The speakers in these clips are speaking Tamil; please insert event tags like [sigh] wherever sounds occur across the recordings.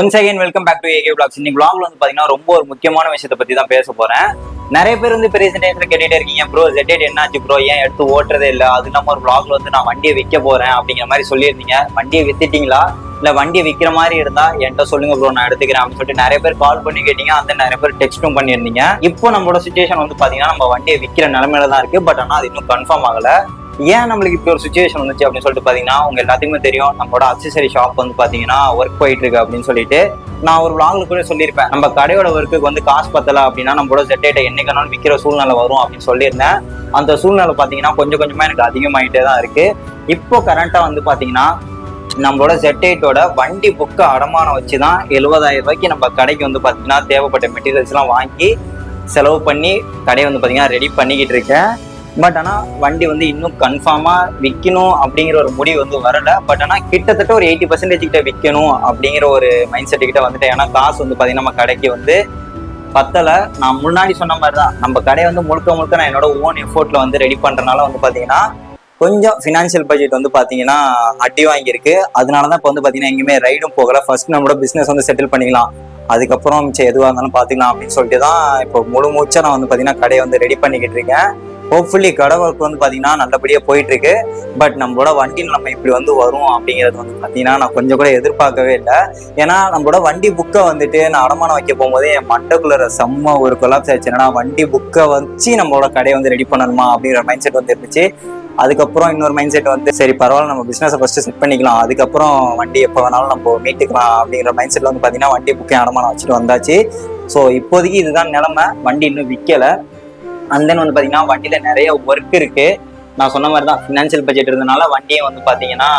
Once again welcome back to AK blogs இன்னைக்கு பிளாக்ல வந்து பாத்தீங்கன்னா ரொம்ப ஒரு முக்கியமான விஷயத்தை பத்தி தான் பேச போறேன். நிறைய பேர் வந்து பெரிய டைம்ல கேட்டுட்டே இருக்கீங்க ப்ரோ ஜெட்டேட் என்னாச்சு ப்ரோ? ஏன் எடுத்து ஓட்டுறதே இல்ல? அது நம்ம ஒரு பிளாக்ல வந்து நான் வண்டியை விற்க போறேன் அப்படிங்கிற மாதிரி சொல்லியிருந்தீங்க. வண்டியை வித்துட்டீங்களா? இல்ல வண்டியை விற்கிற மாதிரி இருந்தா என்கிட்ட சொல்லுங்க ப்ரோ நான் எடுத்துக்கிறேன் அப்படின்னு சொல்லிட்டு நிறைய பேர் கால் பண்ணி கேட்டீங்க. அந்த நிறைய பேர் டெக்ஸ்ட்டும் பண்ணியிருந்தீங்க. இப்போ நம்மளோட சுச்சுவேஷன் வந்து பாத்தீங்கன்னா நம்ம வண்டியை விற்கிற நிலைமையில தான் இருக்கு. பட் ஆனா அது இன்னும் கன்ஃபார்ம் ஆகல. ஏன் நம்மளுக்கு இப்படி ஒரு சுச்சுவேஷன் வந்துச்சு அப்படின்னு சொல்லிட்டு பார்த்தீங்கன்னா உங்க எல்லாத்துக்குமே தெரியும். நம்மளோட அக்சசரி ஷாப் வந்து பார்த்தீங்கன்னா ஒர்க் போயிட்டு இருக்கு அப்படின்னு சொல்லிட்டு நான் ஒரு vlogல கூட சொல்லியிருப்பேன். நம்ம கடையோட ஒர்க்குக்கு வந்து காசு பத்தலை அப்படின்னா நம்மளோட ஜெட்டேட்டை என்னைக்கானாலும் விற்கிற சூழ்நிலை வரும் அப்படின்னு சொல்லியிருந்தேன். அந்த சூழ்நிலை பார்த்தீங்கன்னா கொஞ்சம் கொஞ்சமாக எனக்கு அதிகமாயிட்டே தான் இருக்கு. இப்போ கரண்ட்டாக வந்து பார்த்தீங்கன்னா நம்மளோட ஜெட்டேட்டோட வண்டி புக்கை அடமானம் வச்சு தான் எழுபதாயிரம் ரூபாய்க்கு நம்ம கடைக்கு வந்து பார்த்தீங்கன்னா தேவைப்பட்ட மெட்டீரியல்ஸ்லாம் வாங்கி செலவு பண்ணி கடையை வந்து பார்த்தீங்கன்னா ரெடி பண்ணிக்கிட்டு இருக்கேன். பட் ஆனால் வண்டி வந்து இன்னும் கன்ஃபார்மாக விற்கணும் அப்படிங்கிற ஒரு முடிவு வந்து வரல. பட் ஆனால் கிட்டத்தட்ட ஒரு எயிட்டி பர்சன்டேஜ் கிட்ட விற்கணும் அப்படிங்கிற ஒரு மைண்ட் செட்டு கிட்ட வந்துட்டேன். ஏன்னா காசு வந்து பார்த்தீங்கன்னா நம்ம கடைக்கு வந்து பத்தலை. நான் முன்னாடி சொன்ன மாதிரி தான் நம்ம கடையை வந்து முழுக்க முழுக்க நான் என்னோட ஓன் எஃபோர்ட்ல வந்து ரெடி பண்ணுறனால வந்து பார்த்தீங்கன்னா கொஞ்சம் ஃபினான்ஷியல் பட்ஜெட் வந்து பார்த்தீங்கன்னா அடி வாங்கியிருக்கு. அதனால தான் இப்போ வந்து பார்த்தீங்கன்னா எங்கேயுமே ரைடும் போகல. ஃபர்ஸ்ட் நம்மளோட பிஸ்னஸ் வந்து செட்டில் பண்ணிக்கலாம். அதுக்கப்புறம் மிச்சம் எதுவாக இருந்தாலும் பார்த்துக்கலாம் அப்படின்னு சொல்லிட்டு தான் இப்போ முழு மூச்சாக நான் வந்து பார்த்தீங்கன்னா கடையை வந்து ரெடி பண்ணிக்கிட்டு இருக்கேன். ஹோப்ஃபுல்லி கடை ஒர்க் வந்து பார்த்தீங்கன்னா நல்லபடியாக போயிட்டுருக்கு. பட் நம்மளோட வண்டி நம்ம இப்படி வந்து வரும் அப்படிங்கிறது வந்து பார்த்தீங்கன்னா நான் கொஞ்சம் கூட எதிர்பார்க்கவே இல்லை. ஏன்னா நம்மளோட வண்டி புக்கை வந்துட்டு நான் அடமானம் வைக்க போகும்போது என் மண்டக்குள்ள செம்ம ஒரு கொலாப்ஸ் ஆயிடுச்சு. என்னன்னா வண்டி புக்கை வச்சு நம்மளோட கடையை வந்து ரெடி பண்ணணுமா அப்படிங்கிற மைண்ட் செட் வந்து இருந்துச்சு. அதுக்கப்புறம் இன்னொரு மைண்ட் செட் வந்து சரி பரவாயில்ல நம்ம பிஸ்னஸை ஃபர்ஸ்ட் செட் பண்ணிக்கலாம். அதுக்கப்புறம் வண்டி எப்போ வேணாலும் நம்ம மீட்டுக்கலாம் அப்படிங்கிற மைண்ட் செட்ல வந்து பார்த்தீங்கன்னா வண்டி புக்கை அடமானம் வச்சுட்டு வந்தாச்சு. ஸோ இப்போதைக்கு இதுதான் நிலமை. வண்டி இன்னும் விற்கல அண்ட் தென் வந்து பார்த்தீங்கன்னா வண்டியில் நிறைய ஒர்க் இருக்குது நான் சொன்ன மாதிரி தான் ஃபினான்ஷியல் பட்ஜெட் இருந்தனால வண்டியை வந்து பார்த்தீங்கன்னா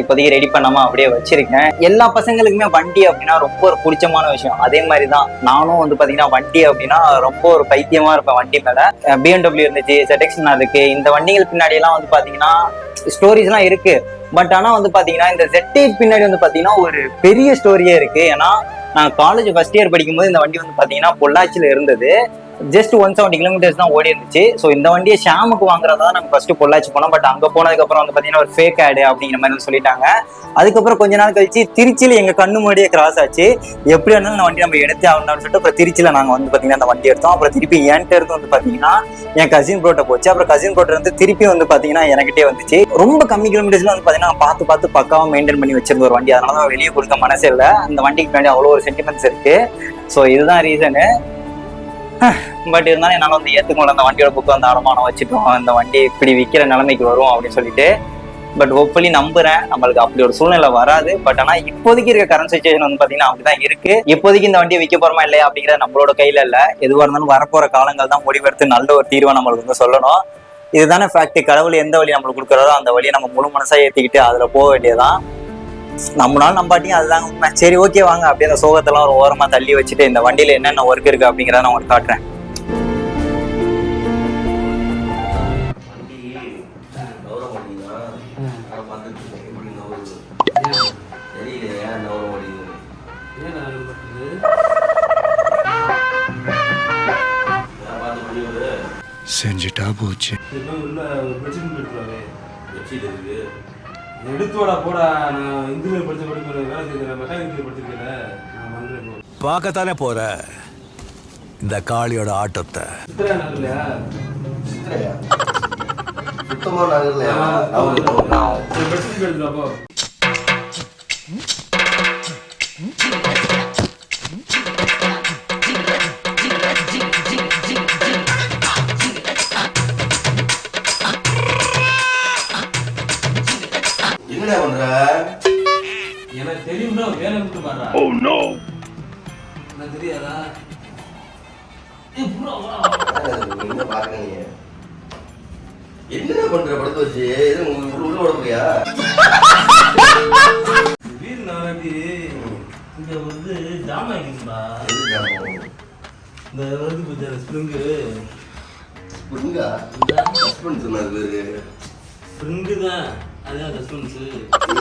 இப்போதைக்கு ரெடி பண்ணாம அப்படியே வச்சிருக்கேன். எல்லா பசங்களுக்குமே வண்டி அப்படின்னா ரொம்ப ஒரு பிடிச்சமான விஷயம். அதே மாதிரி தான் நானும் வந்து பார்த்தீங்கன்னா வண்டி அப்படின்னா ரொம்ப ஒரு பைத்தியமாக இருப்பேன் வண்டி மேலே. பிஎம்டபிள்யூ இருந்துச்சு செடெக்ஷன் இருக்கு இந்த வண்டிகள் பின்னாடியெல்லாம் வந்து பார்த்தீங்கன்னா ஸ்டோரிஸ்லாம் இருக்கு. பட் ஆனால் வந்து பார்த்தீங்கன்னா இந்த ஜெட்டேட் பின்னாடி வந்து பார்த்தீங்கன்னா ஒரு பெரிய ஸ்டோரியே இருக்கு. ஏன்னா நான் காலேஜ் ஃபர்ஸ்ட் இயர் படிக்கும்போது இந்த வண்டி வந்து பார்த்தீங்கன்னா பொள்ளாச்சியில் இருந்தது. ஜஸ்ட் ஒன் செவன்டி கிலோமீட்டர்ஸ் தான் ஓடி இருந்துச்சு. ஸோ இந்த வண்டியை ஷாமுக்கு வாங்குறதா நம்ம நாங்கள் ஃபர்ஸ்ட் பொள்ளாச்சி போனோம். பட் அங்கே போனதுக்கப்புறம் வந்து பார்த்தீங்கன்னா ஒரு ஃபேக் ஆடு அப்படிங்கிற மாதிரி வந்து சொல்லிட்டாங்க. அதுக்கப்புறம் கொஞ்ச நாள் கழிச்சு திருச்சியில் எங்கள் கண்ணு முன்னாடியே கிராஸ் ஆச்சு. எப்படி இருந்தாலும் இந்த வண்டி நம்ம எடுத்து ஆகணும்னு சொல்லிட்டு அப்புறம் திருச்சியில் நாங்கள் வந்து பார்த்தீங்கன்னா அந்த வண்டி எடுத்தோம். அப்புறம் திருப்பி என்கிட்ட இருந்து வந்து பார்த்தீங்கன்னா என் கசின் ப்ரோட்ட போச்சு. அப்புறம் கசின் ப்ரோட்ட வந்து திருப்பி வந்து பார்த்தீங்கன்னா எனக்கிட்டே வந்துச்சு. ரொம்ப கம்மி கிலோமீட்டர்ஸ்ல வந்து பார்த்தீங்கன்னா பார்த்து பார்த்து பக்காவாக மெயின்டைன் பண்ணி வச்சிருந்த ஒரு வண்டி. அதனால தான் வெளியே கொடுக்க மனசே இல்லை. அந்த வண்டிக்கு பின்னாடி அவ்வளோ ஒரு சென்டிமெண்ட்ஸ் இருக்கு. ஸோ இதுதான் ரீசனு பட் இருந்தாலும் என்னால் வந்து ஏற்றுக்க முடியல அந்த வண்டியோட புக்கு வந்து அடமானம் வச்சுட்டோம் இந்த வண்டி இப்படி விற்கிற நிலைமைக்கு வரும் அப்படின்னு சொல்லிட்டு. பட் ஹோப்ஃபுல்லி நம்புறேன். நம்மளுக்கு அப்படி ஒரு சூழ்நிலை வராது. பட் ஆனால் இப்போதைக்கு இருக்க கரண்ட் சுச்சுவேஷன் வந்து பார்த்தீங்கன்னா அப்படிதான் இருக்கு. இப்போதைக்கு இந்த வண்டியை விற்க போறோமா இல்லையா அப்படிங்கிறது நம்மளோட கையில இல்லை. எதுவாக இருந்தாலும் வரப்போற காலங்கள் தான் முடிவெடுத்து நல்ல ஒரு தீர்வை நம்மளுக்கு வந்து சொல்லணும். இதுதானே ஃபேக்ட் கடவுள் எந்த வழி நம்மளுக்கு கொடுக்குறாரோ அந்த வழியை நம்ம முழு மனசா ஏற்றிக்கிட்டு அதில் போக வேண்டியதான் நம்மளால நம்பாட்டியும் அதுதாங்க உண்மை. சரி ஓகே வாங்க. அப்படியே அந்த சோகத்தெல்லாம் ஒரு ஓரமா தள்ளி வச்சுட்டு இந்த வண்டியில என்னென்ன ஒர்க் இருக்கு அப்படிங்கிறத நான் உங்களுக்கு காட்டுறேன். செஞ்சுட்டா போச்சு. போடா. நான் படிப்பு வேலை செய்கிறேன் நான் பார்க்கத்தானே போற? இந்த காளியோட ஆட்டத்தை. நகர்லையா? சித்திரையா? சுத்தமா நகரலையா?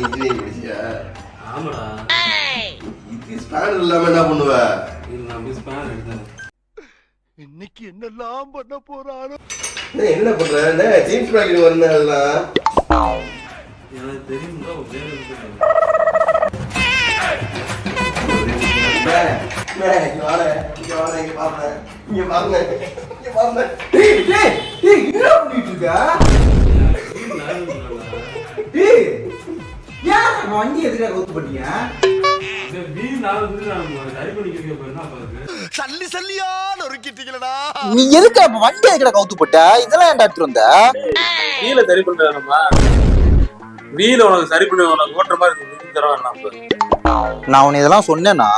இன்ஜினியரிங் படிச்சியா ஆமாடா. இது ஸ்பேனர் இல்லாம என்ன பண்ணுவ? இது நான் போய் ஸ்பேன் எடுத்தேன் இன்னைக்கு என்னெல்லாம் பண்ண போறானோ? என்ன என்ன பண்ற? என்ன ஜீன்ஸ் பேக்கெட் வரணும் அதெல்லாம் எனக்கு அண்ணே, இங்க வாண்ணே, இங்க வாண்ணே, இங்க. டேய், டேய், டேய், என்னடா பண்ணிட்டு இருக்க? டேய், நம்ம வண்டி எதுக்காக சல்லி சல்லியா நொறுக்கிட்டீங்களடா. நீ எதுக்கு அப்ப வண்டி எதுக்கட கவுத்து போட்ட? இதெல்லாம் ஏன்டா எடுத்துட்டு வந்த? வீல சரி பண்றேன்மா வீல உனக்கு சரி பண்ணி உனக்கு ஓட்டுற மாதிரி நான் உன்னை இதெல்லாம் சொன்னேனா?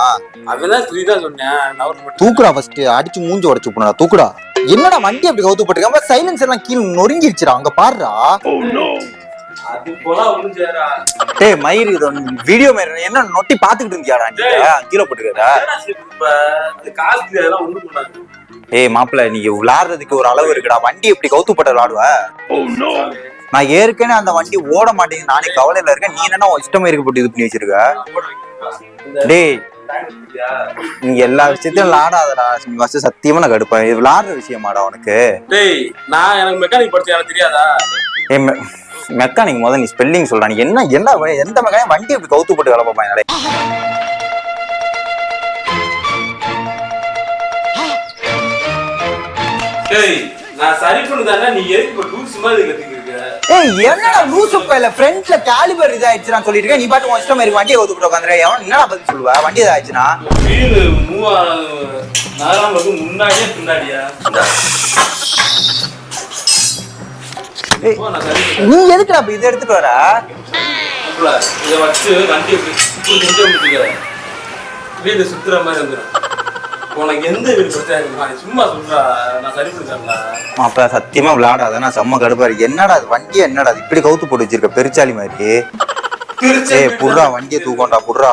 அதெல்லாம் ஸ்ரீதான் சொன்னேன் தூக்குடா ஃபர்ஸ்ட் அடிச்சு மூஞ்சி உடச்சு போனடா தூக்குடா. என்னடா வண்டி அப்படி கவுத்து போட்டுருக்காம சைலன்ஸ் எல்லாம் கீழே நொறுங்கிருச்சுடா அங்க பாருடா. ஒளிஞ்சாரா டேய் மயிர் இது வீடியோ மாதிரி என்ன நொட்டி பாத்துக்கிட்டு இருந்தியாடா நீ? கீழே போட்டுக்கிறா ஏய் மாப்பிள்ள நீ விளாடுறதுக்கு ஒரு அளவு இருக்குடா. வண்டி எப்படி கவுத்து போட்ட விளாடுவ நான் ஏற்கனவே அந்த வண்டி ஓட மாட்டேங்குது. நானே கவலையில இருக்கேன். நீ என்னன்னா இஷ்டமா இருக்க போட்டு இது பண்ணி வச்சிருக்க? டேய். நீ எல்லா விஷயத்தையும் விளாடாதடா. நீ ஃபர்ஸ்ட் சத்தியமா நான் கடுப்பேன். இது விளாடுற விஷயமாடா உனக்கு? டேய் நான் எனக்கு மெக்கானிக் படிச்சேன் எனக்கு தெரியாதா? மெக்கானிக் முதல்ல நீ ஸ்பெல்லிங் சொல்றா. நீ என்ன என்ன எந்த மெக்கானிக் வண்டி எப்படி கவுத்து போட்டு வேலை பார்ப்பாங்க டேய். டேய் நான் சரி பண்ணுதானே நீ எதுக்கு இப்ப லூஸ் மாதிரி கத்திட்டு இருக்க? ஏய் என்னடா பையில ஃப்ரண்ட்ல காலிபர் இதாயிடுச்சு நான் சொல்லிட்டு இருக்கேன் நீ பாட்டு உன் இஷ்டம் மாதிரி வண்டியை கவுத்து போட்டு உட்காந்துரு என்னடா பதில் சொல்லுவ? வண்டி இதாயிடுச்சுன்னா? வீடு மூவ் நாலாம் முன்னாடியே பின்னாடியா? [laughs] நீ எதுக்குடா அப்ப இதை எடுத்துட்டு வர. இதை வச்சு வண்டி வீடு சுத்துற மாதிரி வந்துடும் உனக்கு எந்த வீடு பிரச்சனை இருக்குமா நீ சும்மா சொல்றா நான் சரி பண்ணி தரல அப்ப சத்தியமா விளையாடாத நான் செம்ம கடுப்பா இருக்கு என்னடா இது? வண்டி என்னடா இப்படி கவுத்து போட்டு வச்சிருக்க பெருச்சாலி மாதிரி. ஏய் புட்றா வண்டியை தூக்கம்டா புட்றா.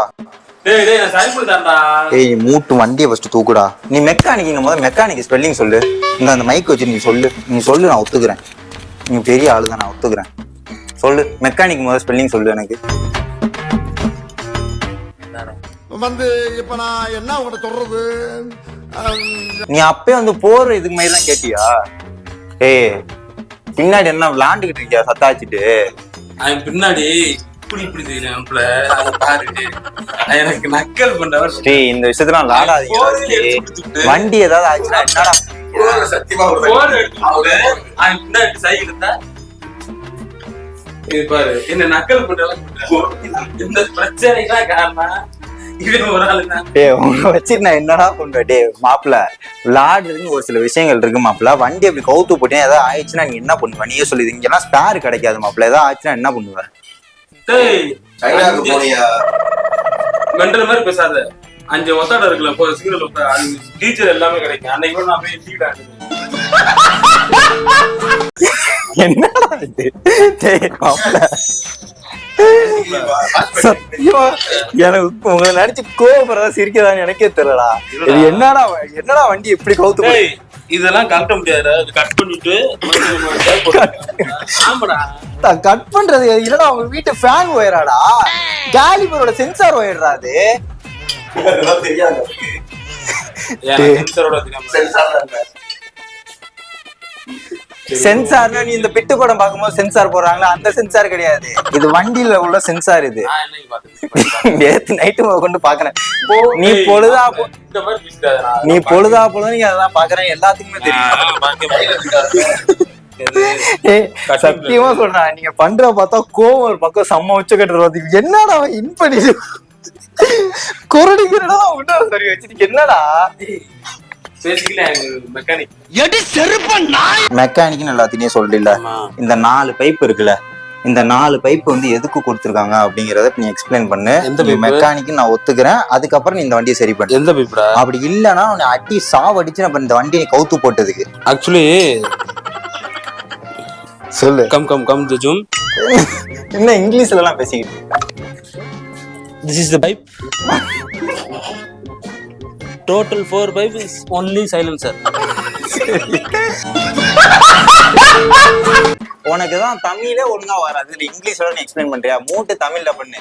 ஏய் மூட்டு வண்டியை ஃபர்ஸ்ட் தூக்குடா. நீ மெக்கானிக் இங்க முதல்ல மெக்கானிக் ஸ்பெல்லிங் சொல்லு. இந்த அந்த மைக் வச்சு நீ சொல்லு. நீ சொல்லு நான் ஒத்துக்கிறேன். நீ பெரிய ஆளு தான் நான் ஒத்துக்கிறேன். சொல்லு மெக்கானிக் முதல்ல ஸ்பெல்லிங் சொல்லு எனக்கு. வந்து இப்ப நான் என்ன உங்கள்கிட்ட சொல்றது? நீ அப்பயே வந்து போற இதுக்கு மாதிரி தான் கேட்டியா? ஏய் பின்னாடி என்ன விளாண்டுகிட்டு இருக்கியா சத்தாச்சிட்டு? அவன் பின்னாடி இப்படி இப்படி செய்யறேன் அதை எனக்கு நக்கல் பண்றவர் டேய் இந்த விஷயத்துல விளாடாதீங்க வண்டி ஏதாவது ஆச்சுன்னா என்னடா சத்தியமா ஒரு சைக்கிள் இருந்தா இது பாரு என்ன நக்கல் இந்த காரணம் வச்சு நான் என்னடா பண்ணுவேன்? டேய் மாப்பிள்ள விளாடுறதுன்னு ஒரு சில விஷயங்கள் இருக்கு மாப்பிள்ள. வண்டி அப்படி கவுத்து போட்டேன் ஏதாவது ஆயிடுச்சுன்னா நீ என்ன பண்ணுவ? நீயே சொல்லுது இங்கெல்லாம் ஸ்பேர் கிடைக்காது மாப்பிள்ள. ஏதாவது ஆச்சுன்னா என்ன பண்ணுவ? மெண்டல் மாதிரி பேசாத. அஞ்சு ஒத்தாட இருக்குல்ல இப்போ சிக்னல் டீச்சர் எல்லாமே கிடைக்கும். அன்னைக்கு நான் போய் என்னடா இது? எனக்கு உங்களை நினைச்சு கோபப்படுறதா சிரிக்கதான்னு எனக்கே தெரியலடா. இது என்னடா வ- என்னடா வண்டி எப்படி கவுத்து இதெல்லாம் கட்ட முடியாது அது கட் பண்ணிட்டு கட் பண்றது இல்லடா அவங்க வீட்டு ஃபேன் ஒயராடா கேலிபரோட சென்சார் ஒயர்டா அது. அதெல்லாம் தெரியாது. சென்சார்னா நீ இந்த பிட்டு படம் பார்க்கும்போது சென்சார் போடுறாங்களா? அந்த சென்சார் கிடையாது. இது வண்டியில உள்ள சென்சார் இது. நேத்து நைட்டு கொண்டு பாக்குறேன் நீ பொழுதா. நீ பொழுதா பொழுது நீ அதான் பாக்குறேன் எல்லாத்துக்குமே தெரியும். சத்தியமா சொல்றேன். நீங்க பண்ற பார்த்தா கோவம் ஒரு பக்கம் செம்ம உச்ச கட்டுறது என்னடா அவன் இன் பண்ணி குரடிக்கிறடா விட்டு சரி வச்சுட்டு என்னடா? பேசிக்கல மெக்கானிக் மெக்கானிக்னு எல்லாத்தையும் சொல்லல இந்த நாலு பைப் இருக்குல்ல இந்த நாலு பைப் வந்து எதுக்கு கொடுத்துருக்காங்க அப்படிங்கறத நீ எக்ஸ்பிளைன் பண்ணு. எந்த நீ pipe? மெக்கானிக் நான் ஒத்துக்கிறேன். அதுக்கப்புறம் நீ இந்த வண்டியை சரி பண்ணு. எந்த பைப்டா அப்படி இல்லைன்னா உன்னை அடி சாவடிச்சு நம்ம இந்த வண்டியை கவுத்து போட்டதுக்கு. ஆக்சுவலி சொல்லு. Come come come the zoom என்ன இங்கிலீஷ்ல எல்லாம் பேசிக்கிட்டு this is the pipe total four pipe is only silencer உனக்கு தான் தமிழே ஒழுங்கா வராது. இதுல இங்கிலீஷ்ல நீ எக்ஸ்பிளைன் பண்றியா? மூட்டு தமிழ்ல பண்ணு.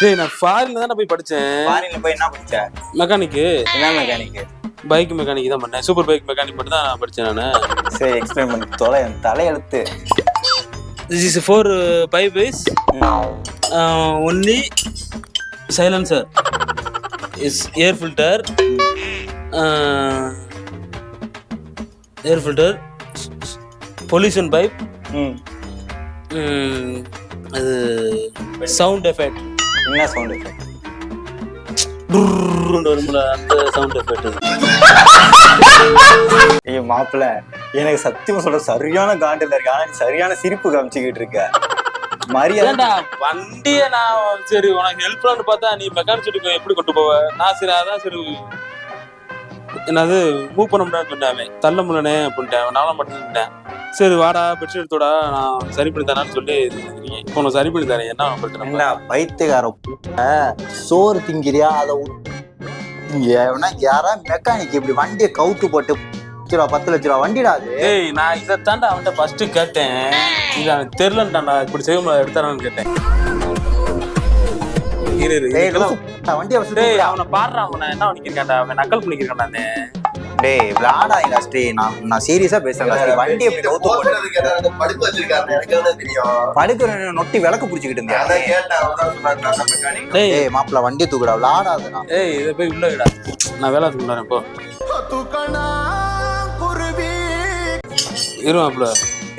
டேய் நான் ஃபாரின்ல தானே போய் படிச்சேன். ஃபாரின்ல போய் என்ன படிச்ச? மெக்கானிக்கு என்ன மெக்கானிக் பைக் மெக்கானிக் தான் பண்ணேன். சூப்பர் பைக் மெக்கானிக் மட்டும் தான் நான் படிச்சேன் நான். சரி எக்ஸ்பிளைன் பண்ணி. தொலை என் தலையெழுத்து this is four pipe is only silencer is air filter air filter pollution pipe அது சவுண்ட் எஃபெக்ட் என்ன சவுண்ட் எஃபெக்ட் வரும்ல அந்த சவுண்ட் எஃபெக்ட் மாப்பிள்ள எனக்கு சத்தியமா சொல்ற சரியான காண்டில் இருக்கு. ஆனா சரியான சிரிப்பு காமிச்சுக்கிட்டு இருக்க. மரியாதை. வண்டியை நான் சரி உனக்கு ஹெல்ப் பண்ணு பார்த்தா நீ மெக்கானிக் எப்படி கொண்டு போவ? நான் சரி அதான் சரி என்னது மூவ் பண்ண முடியாது சொன்னேன் தள்ள முடியலனே அப்படின்ட்டேன் நானும் மட்டும் சரி வாடா பெட்ஷீட் எடுத்தோடா நான் சரி பண்ணி தரேன்னு சொல்லி. இப்போ நான் சரி பண்ணி தரேன் என்ன பிரச்சனை? என்ன சோறு திங்கிறியா? அதை எவனா யாரா மெக்கானிக் இப்படி வண்டியை கவுத்து போட்டு லட்ச ரூபா பத்து லட்ச ரூபா வண்டிடா அது. ஏய் நான் இதை தாண்டா அவன்கிட்ட ஃபர்ஸ்ட் கேட்டேன். இது அவனுக்கு தெரிலன்ட்டான்டா இப்படி செய்ய முடியாது எடுத்தாரான்னு கேட்டேன். இரு இரு டேய், இதுக்கெல்லாம் லூசு, வண்டியை டேய் அவனை பாடுறா அவனை. என்ன பண்ணிக்கிறேன்டா அவன் நக்கல் பண்ணிக்கிறேன்டானே டேய் விளாடாதீங்க ஸ்ரீ. நான் நான் சீரியஸா பேசுறேன் ஸ்ரீ. வண்டி எப்படி கவுத்து போட்டு போட்டுறதுக்கு ஏதாவது படுக்க வச்சிருக்காரு எனக்கு என்ன தெரியும். படுக்கிற நொட்டி விளக்கு பிடிச்சிக்கிட்டு இருந்தேன். அதான் கேட்டேன் அவதான் சொன்னாங்க நான் மெக்கானிக் டேய் ஏய். மாப்பிள்ள வண்டி தூக்குடா விளாடாதடா. ஏய் இதை போய் உள்ள விடா. நான் வேலை இப்போ இருமா அப்பல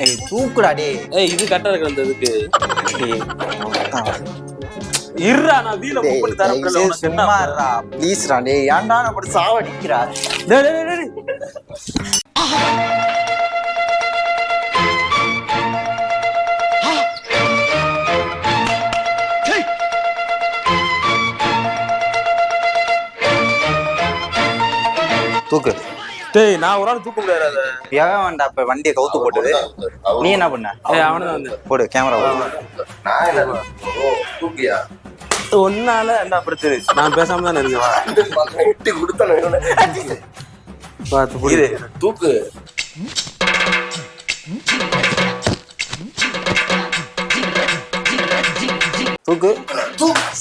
ஏய் தூக்குடா டேய். ஏய் இது கரெக்டா இருக்கு அந்த இதுக்கு. இருடா நான் வீல புக் பண்ணி தரேன் தயவு செய்து சும்மா இருடா ப்ளீஸ்டா டேய். ஏன்டா நான் அப்படி சாவடிக்கிறா டேய், டேய். தூக்கு. டேய் நான் ஒரு ஆள் தூக்க முடியாது அதை வேண்டாம் இப்ப வண்டியை கவுத்து போட்டது நீ என்ன பண்ண? ஏய் அவனு வந்து போடு கேமரா நான் என்ன ஓ தூக்கியா? ஒன்னால என்ன பிரச்சனை? நான் பேசாம தான் இருக்கேன் எட்டி கொடுத்தானு பார்த்து புரியுது தூக்கு. தூக்கு.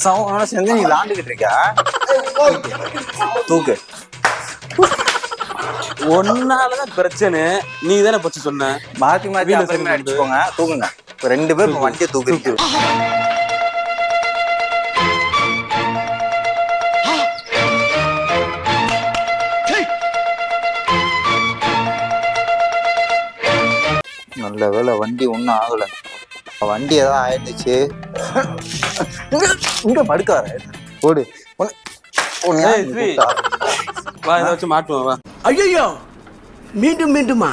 சவுனோட சேர்ந்து நீ விளாண்டுக்கிட்டு இருக்க தூக்கு. ஒன்னாலதான் பிரச்சனை. நீ தானே பச்சு சொன்ன. மாத்தி மாத்தி அப்புறமே அடிச்சுக்கோங்க. தூக்குங்க. இப்ப ரெண்டு பேரும் வண்டியை தூக்கு. நல்ல வேலை வண்டி ஒன்றும் ஆகல. வண்டி ஏதாவது ஆயிடுச்சு இங்க- படுக்கார. கூப்பிட்டா? வா. ஐயோ மீண்டும் மீண்டுமா?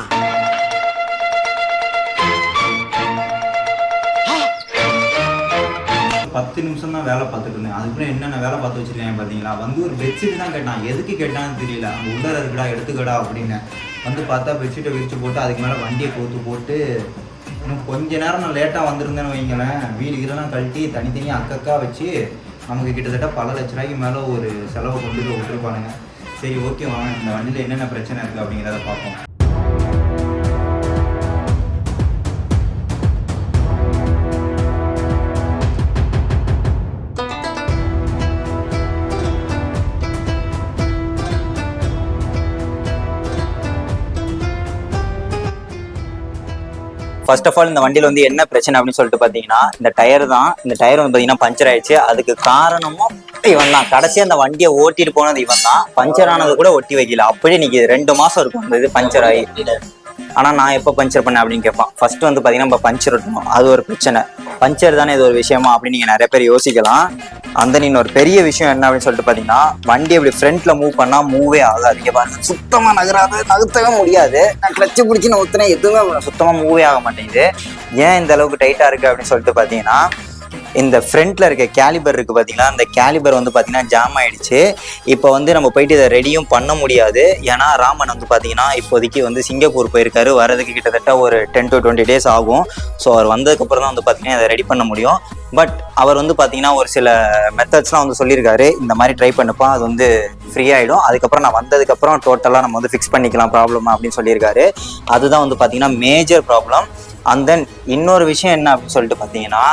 பத்து நிமிஷம் தான் வேலை பார்த்துட்டு இருந்தேன். அதுக்குள்ள என்னென்ன வேலை பார்த்து வச்சிருக்கேன் பார்த்தீங்களா? வந்து ஒரு பெட்ஷீட் தான் கேட்டான். எதுக்கு கேட்டான்னு தெரியல. அங்கே உள்ளார இருக்குடா எடுத்துக்கடா அப்படின்னு. வந்து பார்த்தா பெட்ஷீட்டை விரிச்சு போட்டு அதுக்கு மேலே வண்டியை போத்து போட்டு இன்னும் கொஞ்ச நேரம் நான் லேட்டாக வந்திருந்தேன்னு வைங்களேன். வீடு இதெல்லாம் கழட்டி தனித்தனியாக அக்கக்கா வச்சு நமக்கு கிட்டத்தட்ட பல லட்ச ரூபாய்க்கு மேலே ஒரு செலவை கொண்டு போய் விட்டுருப்பானுங்க. சரி ஓகே வாங்க இந்த வண்டியில் என்னென்ன பிரச்சனை இருக்குது அப்படிங்கிறத பார்ப்போம். ஃபர்ஸ்ட் ஆஃப் ஆல் இந்த வண்டியில வந்து என்ன பிரச்சனை அப்படின்னு சொல்லிட்டு பார்த்தீங்கன்னா இந்த டயர் தான் இந்த டயர் வந்து பாத்தீங்கன்னா பஞ்சர் ஆயிடுச்சு. அதுக்கு காரணமும் இவன் தான் கடைசி அந்த வண்டியை ஓட்டிட்டு போனது இவன் தான் பஞ்சர் ஆனது கூட ஒட்டி வைக்கல. அப்படியே இன்னைக்கு ரெண்டு மாசம் இருக்கும் அந்த இது பஞ்சர் ஆகி. ஆனா நான் எப்போ பஞ்சர் பண்ணேன் அப்படின்னு கேட்பான். ஃபர்ஸ்ட் வந்து பாத்தீங்கன்னா நம்ம பஞ்சர் ஒட்டணும் அது ஒரு பிரச்சனை. பஞ்சர் தானே இது ஒரு விஷயமா அப்படின்னு நீங்க நிறைய பேர் யோசிக்கலாம். அந்த இன்னொரு பெரிய விஷயம் என்ன அப்படின்னு சொல்லிட்டு பாத்தீங்கன்னா வண்டி இப்படி ஃப்ரண்ட்ல மூவ் பண்ணா மூவே ஆகாது. இங்க பாருங்க. சுத்தமா நகராது. நகர்த்தவே முடியாது. நான் கிளச்சு பிடிச்சி நான் ஊத்துனேன். எதுவுமே சுத்தமா மூவே ஆக மாட்டேங்குது. ஏன் இந்த அளவுக்கு டைட்டா இருக்கு அப்படின்னு சொல்லிட்டு பாத்தீங்கன்னா இந்த ஃப்ரண்ட்ல இருக்க கேலிபர் இருக்கு பார்த்தீங்கன்னா அந்த கேலிபர் வந்து பார்த்தீங்கன்னா ஜாம் ஆயிடுச்சு. இப்போ வந்து நம்ம போயிட்டு இதை ரெடியும் பண்ண முடியாது. ஏன்னா ராமன் வந்து பார்த்தீங்கன்னா இப்போதைக்கு வந்து சிங்கப்பூர் போயிருக்காரு. வரதுக்கு கிட்டத்தட்ட ஒரு டென் டு டுவெண்ட்டி டேஸ் ஆகும். ஸோ அவர் வந்ததுக்கு அப்புறம் தான் வந்து பார்த்தீங்கன்னா இதை ரெடி பண்ண முடியும். பட் அவர் வந்து பார்த்தீங்கன்னா ஒரு சில மெத்தட்ஸ்லாம் வந்து சொல்லியிருக்காரு. இந்த மாதிரி ட்ரை பண்ணப்போ அது வந்து ஃப்ரீ ஆகிடும் அதுக்கப்புறம் நான் வந்ததுக்கப்புறம் டோட்டலாக நம்ம வந்து ஃபிக்ஸ் பண்ணிக்கலாம் ப்ராப்ளம் அப்படின்னு சொல்லியிருக்காரு. அதுதான் வந்து பார்த்தீங்கன்னா மேஜர் ப்ராப்ளம் அண்ட் தென் இன்னொரு விஷயம் என்ன அப்படின்னு சொல்லிட்டு பார்த்தீங்கன்னா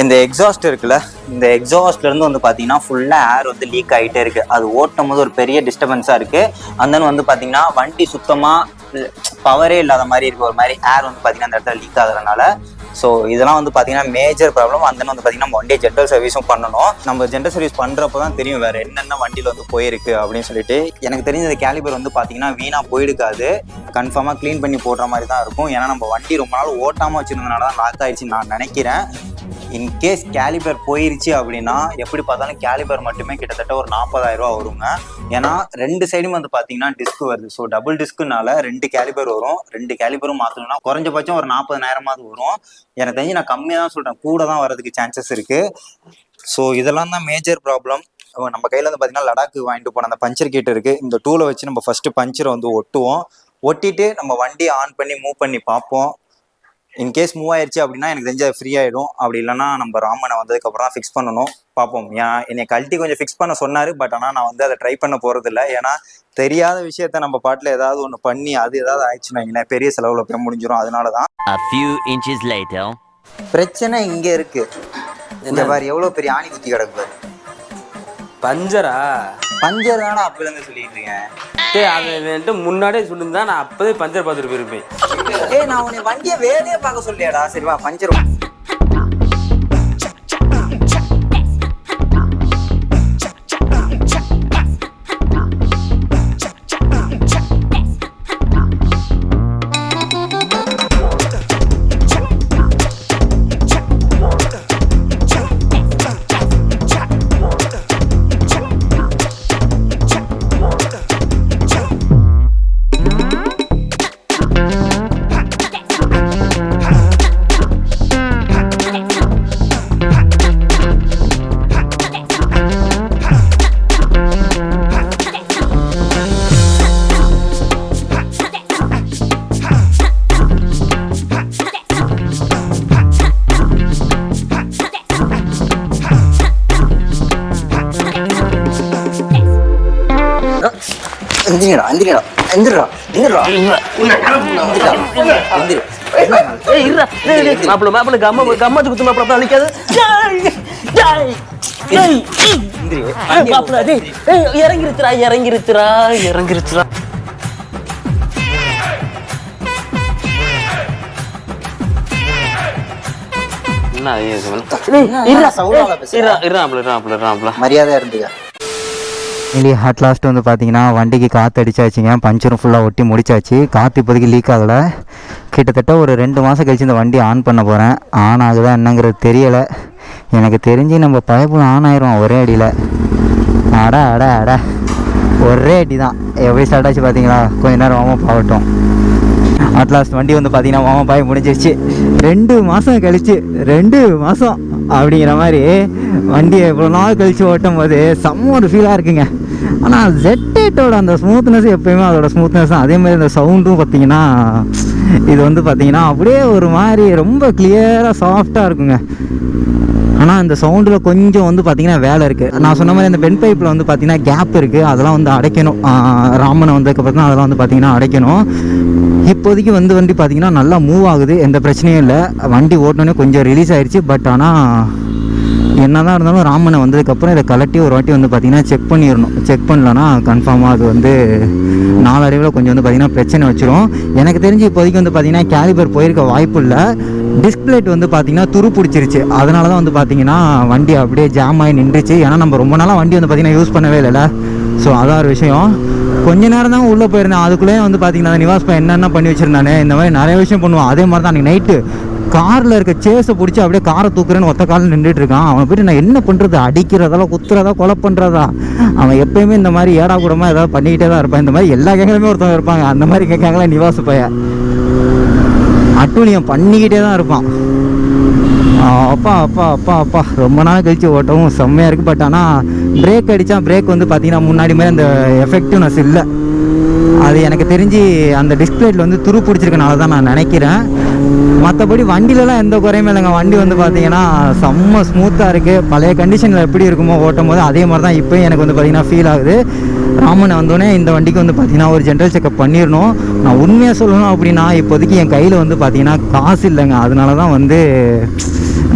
இந்த எக்ஸாஸ்ட் இருக்குல்ல இந்த எக்ஸாஸ்ட்ல இருந்து வந்து பார்த்தீங்கன்னா ஃபுல்லாக ஏர் வந்து லீக் ஆகிட்டே இருக்கு. அது ஓட்டும் போது ஒரு பெரிய டிஸ்டர்பன்ஸாக இருக்கு. And வந்து பார்த்தீங்கன்னா வண்டி சுத்தமாக பவரே இல்லாத மாதிரி இருக்கு. ஒரு மாதிரி ஏர் வந்து பார்த்தீங்கன்னா அந்த இடத்துல லீக் ஆகுறதுனால. ஸோ இதெல்லாம் வந்து பார்த்தீங்கன்னா மேஜர் ப்ராப்ளம் அந்த வந்து பார்த்தீங்கன்னா நம்ம வண்டியை ஜென்ரல் சர்வீஸும் பண்ணணும். நம்ம ஜென்ரல் சர்வீஸ் பண்ணுறப்ப தான் தெரியும் வேறு என்னென்ன வண்டியில் வந்து போயிருக்கு அப்படின்னு சொல்லிட்டு. எனக்கு தெரிஞ்ச இந்த கேலிபர் வந்து பார்த்தீங்கன்னா வீணாக போயிருக்காது. கன்ஃபார்மாக க்ளீன் பண்ணி போடுற மாதிரி தான் இருக்கும். ஏன்னா நம்ம வண்டி ரொம்ப நாள் ஓட்டாமல் வச்சுருந்தனால தான் லாக் ஆயிடுச்சுன்னு நான் நினைக்கிறேன். இன்கேஸ் கேலிபர் போயிருச்சு அப்படின்னா எப்படி பார்த்தாலும் கேலிபர் மட்டுமே கிட்டத்தட்ட ஒரு 40000 ரூபா வருங்க. ஏன்னா ரெண்டு சைடும் வந்து பார்த்தீங்கன்னா டிஸ்க் வருது. ஸோ டபுள் டிஸ்க்குனால ரெண்டு கேலிபர் வரும். ரெண்டு கேலிபரும் மாற்றணும்னா குறைஞ்சபட்சம் ஒரு நாற்பதாயிரமாவது வரும். எனக்கு தெரிஞ்சு நான் கம்மியாக தான் சொல்கிறேன் கூட தான் வரதுக்கு சான்சஸ் இருக்குது ஸோ இதெல்லாம் தான் மேஜர் ப்ராப்ளம் நம்ம கையில் வந்து பார்த்தீங்கன்னா லடாக்கு வாங்கிட்டு போன அந்த பஞ்சர் கிட்ட இருக்குது இந்த டூலை வச்சு நம்ம ஃபஸ்ட்டு பஞ்சரை வந்து ஒட்டுவோம். ஒட்டிட்டு நம்ம வண்டியை ஆன் பண்ணி மூவ் பண்ணி பார்ப்போம். இன்கேஸ் மூவ் ஆயிடுச்சு அப்படின்னா எனக்கு தெரிஞ்சு ஃப்ரீ ஆயிடும். அப்படி இல்லைன்னா நம்ம ராமனை வந்ததுக்கு அப்புறம் தான் ஃபிக்ஸ் பண்ணணும். பார்ப்போம். ஏன் என்னை கழட்டி கொஞ்சம் ஃபிக்ஸ் பண்ண சொன்னாரு. பட் ஆனால் நான் வந்து அதை ட்ரை பண்ண போறது இல்ல ஏன்னா தெரியாத விஷயத்த நம்ம பாட்டில் ஏதாவது ஒன்று பண்ணி அது ஏதாவது ஆயிடுச்சுன்னு பெரிய செலவில் போய் முடிஞ்சிடும் அதனால தான். பிரச்சனை இங்க இருக்கு. இந்த பாரு எவ்வளவு பெரிய ஆணி குத்தி கிடக்கு பஞ்சரா? பஞ்சர் தானே அப்பல இருந்து சொல்லிட்டு இருக்கேன். டேய் அதை முன்னாடியே சொல்லியிருந்தா நான் அப்போதே பஞ்சர் பார்த்துட்டு போயிருப்பேன். ஏய் நான் உன்னை வண்டியை வேலையே பார்க்க சொல்லியாடா. சரி வா பஞ்சர் எந்திரிடா எந்திரி. டேய் மாப்ள மாப்ள கம்ம கம்மத்து குத்து அப்படி அழிக்காத. எந்திரி. இருடாப்ல இருடாப்ல இருடாப்ல மரியாதையா இருந்துக்க. இல்லையா அட் லாஸ்ட் வந்து பார்த்தீங்கன்னா வண்டிக்கு காற்று அடிச்சாச்சுங்க. பஞ்சரும் ஃபுல்லாக ஒட்டி முடிச்சாச்சு. காற்று இப்போதைக்கு லீக் ஆகலை. கிட்டத்தட்ட ஒரு ரெண்டு மாதம் கழிச்சு இந்த வண்டி ஆன் பண்ண போகிறேன் ஆன் ஆகுதா என்னங்கிறது தெரியலை. எனக்கு தெரிஞ்சு நம்ம பைப்பில் ஆன் ஆயிரும்? ஒரே அடியில். அட அட அட. ஒரே அடி தான் எப்படி ஸ்டார்ட் ஆச்சு பார்த்தீங்களா கொஞ்ச நேரம் வாமப் ஆகட்டும். அட்லாஸ்ட் வண்டி வந்து பார்த்தீங்கன்னா மாமா பாய் முடிஞ்சிருச்சு. ரெண்டு மாதம் கழிச்சு ரெண்டு மாதம் அப்படிங்கிற மாதிரி வண்டியை இவ்வளோ நாள் கழித்து ஓட்டும் போது செம்ம ஒரு ஃபீலாக இருக்குங்க. ஆனால் ஜெட்டேட்டோட அந்த ஸ்மூத்னஸ் எப்பயுமே அதோட ஸ்மூத்னஸ் தான். அதே மாதிரி சவுண்டும் பார்த்தீங்கன்னா இது வந்து பார்த்தீங்கன்னா அப்படியே ஒரு மாதிரி ரொம்ப கிளியராக சாஃப்டாக இருக்குங்க. ஆனால் இந்த சவுண்டில் கொஞ்சம் வந்து பார்த்தீங்கன்னா வேலை இருக்குது நான் சொன்ன மாதிரி அந்த பென் பைப்பில் வந்து பார்த்தீங்கன்னா கேப் இருக்குது அதெல்லாம் வந்து அடைக்கணும். ராமனை வந்ததுக்கப்புறம் தான் அதெல்லாம் வந்து பார்த்தீங்கன்னா அடைக்கணும். இப்போதைக்கு வந்து வண்டி பார்த்தீங்கன்னா நல்லா மூவ் ஆகுது. எந்த பிரச்சனையும் இல்லை. வண்டி ஓட்டணுன்னே கொஞ்சம் ரிலீஸ் ஆயிடுச்சு பட் ஆனால் என்னதான் இருந்தாலும் ராமனை வந்ததுக்கப்புறம் இதை கலட்டி ஒரு வாட்டி வந்து பார்த்தீங்கன்னா செக் பண்ணிடணும். செக் பண்ணலன்னா கன்ஃபார்மாக அது வந்து நாளடைவில் கொஞ்சம் வந்து பார்த்தீங்கன்னா பிரச்சனை வச்சிரும். எனக்கு தெரிஞ்சு இப்போதைக்கு வந்து பார்த்தீங்கன்னா கேலிபர் போயிருக்க வாய்ப்பு இல்லை. டிஸ்பிளேட் வந்து பார்த்தீங்கன்னா துரு பிடிச்சிருச்சு. அதனால தான் வந்து பார்த்தீங்கன்னா வண்டி அப்படியே ஜாம் ஆகி நின்றுச்சு. ஏன்னா நம்ம ரொம்ப நாளாக வண்டி வந்து பார்த்தீங்கன்னா யூஸ் பண்ணவே இல்லைல்ல. ஸோ அதான் ஒரு விஷயம். கொஞ்ச நேரம் தான் உள்ளே போயிருந்தேன். அதுக்குள்ளேயே வந்து பார்த்தீங்கன்னா நிவாஸ் பையன் என்னென்ன பண்ணி வச்சிருந்தானே இந்த மாதிரி நிறைய விஷயம் பண்ணுவான். அதே மாதிரி தான் அன்றைக்கி நைட்டு காரில் இருக்க சேஸை பிடிச்சி அப்படியே காரை தூக்குறேன்னு ஒத்த காலில் நின்றுட்டு இருக்கான். அவனை போயிட்டு நான் என்ன பண்ணுறது அடிக்கிறதா குத்துறதா கொலை பண்ணுறதா அவன் எப்பயுமே இந்த மாதிரி ஏடா கூடமாக ஏதாவது பண்ணிக்கிட்டே தான் இருப்பான். இந்த மாதிரி எல்லா கேங்களுமே ஒருத்தவங்க இருப்பாங்க. அந்த மாதிரி கேட்காங்களா நிவாஸ் பையன். அட்டூழியம் பண்ணிக்கிட்டே தான் இருப்பான். அப்பா அப்பா அப்பா அப்பா. ரொம்ப நாள் கழிச்சு ஓட்டவும் செம்மையாக இருக்குது பட் ஆனால் பிரேக் அடித்தா பிரேக் வந்து பார்த்தீங்கன்னா முன்னாடி மாதிரி அந்த எஃபெக்டிவ்னஸ் இல்லை. அது எனக்கு தெரிஞ்சு அந்த டிஸ்பிளேட்டில் வந்து துரு பிடிச்சிருக்கனால தான் நான் நினைக்கிறேன். மற்றபடி வண்டியிலலாம் எந்த குறையுமே இல்லைங்க. வண்டி வந்து பார்த்தீங்கன்னா செம்ம ஸ்மூத்தாக இருக்குது பழைய கண்டிஷனில் எப்படி இருக்குமோ ஓட்டும் போது அதே மாதிரி தான் இப்போயும் எனக்கு வந்து பார்த்தீங்கன்னா ஃபீல் ஆகுது. ராமன் வந்தோடனே இந்த வண்டிக்கு வந்து பார்த்தீங்கன்னா ஒரு ஜென்ரல் செக்அப் பண்ணிடணும் நான் உண்மையாக சொல்லணும் அப்படின்னா இப்போதைக்கு என் கையில் வந்து பார்த்தீங்கன்னா காசு இல்லைங்க. அதனால தான் வந்து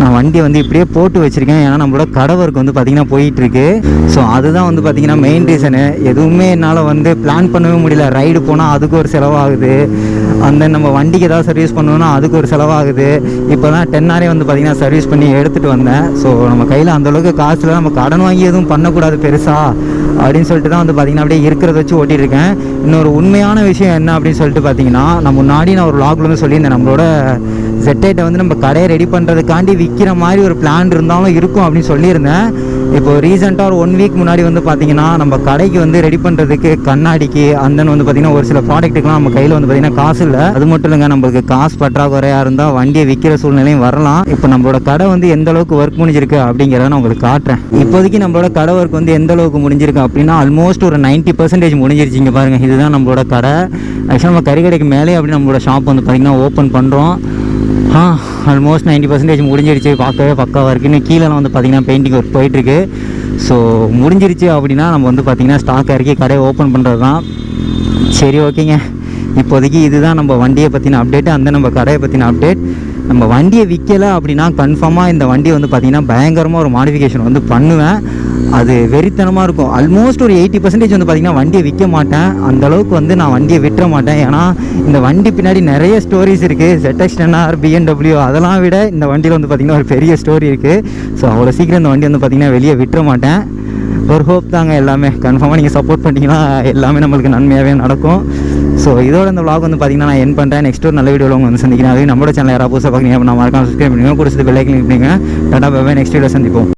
நான் வண்டியை வந்து இப்படியே போட்டு வச்சுருக்கேன். ஏன்னா நம்மளோட கடை ஒர்க் வந்து பார்த்திங்கன்னா போயிட்டுருக்கு. ஸோ அதுதான் வந்து பார்த்திங்கன்னா மெயின் ரீசனு எதுவுமே என்னால் வந்து பிளான் பண்ணவே முடியல. ரைடு போனால் அதுக்கு ஒரு செலவாகுது. அந்த நம்ம வண்டிக்கு ஏதாவது சர்வீஸ் பண்ணணும்னா அதுக்கு ஒரு செலவாகுது. இப்போ தான் டென்னாரே வந்து பார்த்திங்கன்னா சர்வீஸ் பண்ணி எடுத்துகிட்டு வந்தேன். ஸோ நம்ம கையில் அந்தளவுக்கு காசில் நம்ம கடன் வாங்கி எதுவும் பண்ணக்கூடாது பெருசாக அப்படின்னு சொல்லிட்டு தான் வந்து பார்த்திங்கன்னா அப்படியே இருக்கிறத வச்சு ஓட்டிட்டு இன்னொரு உண்மையான விஷயம் என்ன அப்படின்னு சொல்லிட்டு பார்த்தீங்கன்னா நான் முன்னாடி நான் ஒரு லாக்ல வந்து சொல்லியிருந்தேன் நம்மளோட ஜெட்டைட்டை வந்து நம்ம கடையை ரெடி பண்ணுறதுக்காண்டி விற்கிற மாதிரி ஒரு பிளான் இருந்தாலும் இருக்கும் அப்படின்னு சொல்லியிருந்தேன். இப்போ ரீசெண்டாக ஒரு ஒன் வீக் முன்னாடி வந்து பார்த்தீங்கன்னா நம்ம கடைக்கு வந்து ரெடி பண்ணுறதுக்கு கண்ணாடிக்கு அந்த வந்து பார்த்தீங்கன்னா ஒரு சில ப்ராடக்ட்டுக்குலாம் நம்ம கையில் வந்து பார்த்தீங்கன்னா காசு இல்லை. அது மட்டும் இல்லைங்க நம்மளுக்கு காசு பற்றாக்குறையாக இருந்தால் வண்டியை விற்கிற சூழ்நிலையும் வரலாம். இப்போ நம்மளோட கடை வந்து எந்த அளவுக்கு ஒர்க் முடிஞ்சிருக்கு அப்படிங்கிறத நான் உங்களுக்கு காட்டுறேன். இப்போதைக்கு நம்மளோட கடை ஒர்க் வந்து எந்த அளவுக்கு முடிஞ்சிருக்கு அப்படின்னா ஆல்மோஸ்ட் ஒரு 90% பர்சன்டேஜ் முடிஞ்சிருச்சிங்க பாருங்கள் இதுதான் நம்மளோட கடை. ஆக்சுவலாக நம்ம கறிக்கடைக்கு மேலே அப்படி நம்மளோட ஷாப் வந்து பார்த்திங்கன்னா ஓப்பன் பண்ணுறோம் ஆ ஆல்மோஸ்ட் 90% பர்சன்டேஜ் முடிஞ்சிருச்சு. பார்க்கவே பக்காவாக இருக்குது இன்னும் கீழெல்லாம் வந்து பார்த்திங்கன்னா பெயிண்டிங் ஒர்க் போயிட்டுருக்கு. ஸோ முடிஞ்சிருச்சு அப்படின்னா நம்ம வந்து பார்த்திங்கன்னா ஸ்டாக் இறக்கி கடையை ஓப்பன் பண்ணுறது தான் சரி ஓகேங்க இப்போதைக்கு இதுதான் நம்ம வண்டியை பற்றின அப்டேட் அந்த நம்ம கடையை பற்றின அப்டேட் நம்ம வண்டியை விற்கலை அப்படின்னா கன்ஃபார்மாக இந்த வண்டியை வந்து பார்த்திங்கன்னா பயங்கரமாக ஒரு மாடிஃபிகேஷன் வந்து பண்ணுவேன். அது வெறித்தனமாக இருக்கும். ஆல்மோஸ்ட் ஒரு எயிட்டி பர்சன்டேஜ் வந்து பார்த்திங்கன்னா வண்டியை விற்க மாட்டேன். அந்த அளவுக்கு வந்து நான் வண்டியை விட்டுற மாட்டேன். ஏன்னா இந்த வண்டி பின்னாடி நிறைய ஸ்டோரிஸ் இருக்குது ZX பிஎன்டபிள்யூ அதெல்லாம் விட இந்த வண்டியில் வந்து பார்த்திங்கன்னா ஒரு பெரிய ஸ்டோரி இருக்குது ஸோ அவ்வளோ சீக்கிரம் இந்த வண்டி வந்து பார்த்திங்கன்னா வெளியே விட்டுற மாட்டேன். ஒரு ஹோப் தாங்க எல்லாமே. கன்ஃபார்மாக நீங்கள் சப்போர்ட் பண்ணிட்டீங்கன்னா எல்லாமே நம்மளுக்கு நன்மையாகவே நடக்கும். ஸோ இதோட இந்த vlog வந்து பார்த்தீங்கன்னா நான் என் பண்ணுறேன் நெக்ஸ்ட் ஒரு நல்ல வீடியோவில் உங்க வந்து சந்திக்கிறேன். அதே நம்மளோட சேனல் யாராவது புதுசாக பார்க்குறீங்க நான் மறக்காம சப்ஸ்கிரைப் பண்ணுங்க. கொடுத்து பெல்லைக்கன் பண்ணுங்க. டாடா பாய் நெக்ஸ்ட் வீடியோ சந்திப்போம்.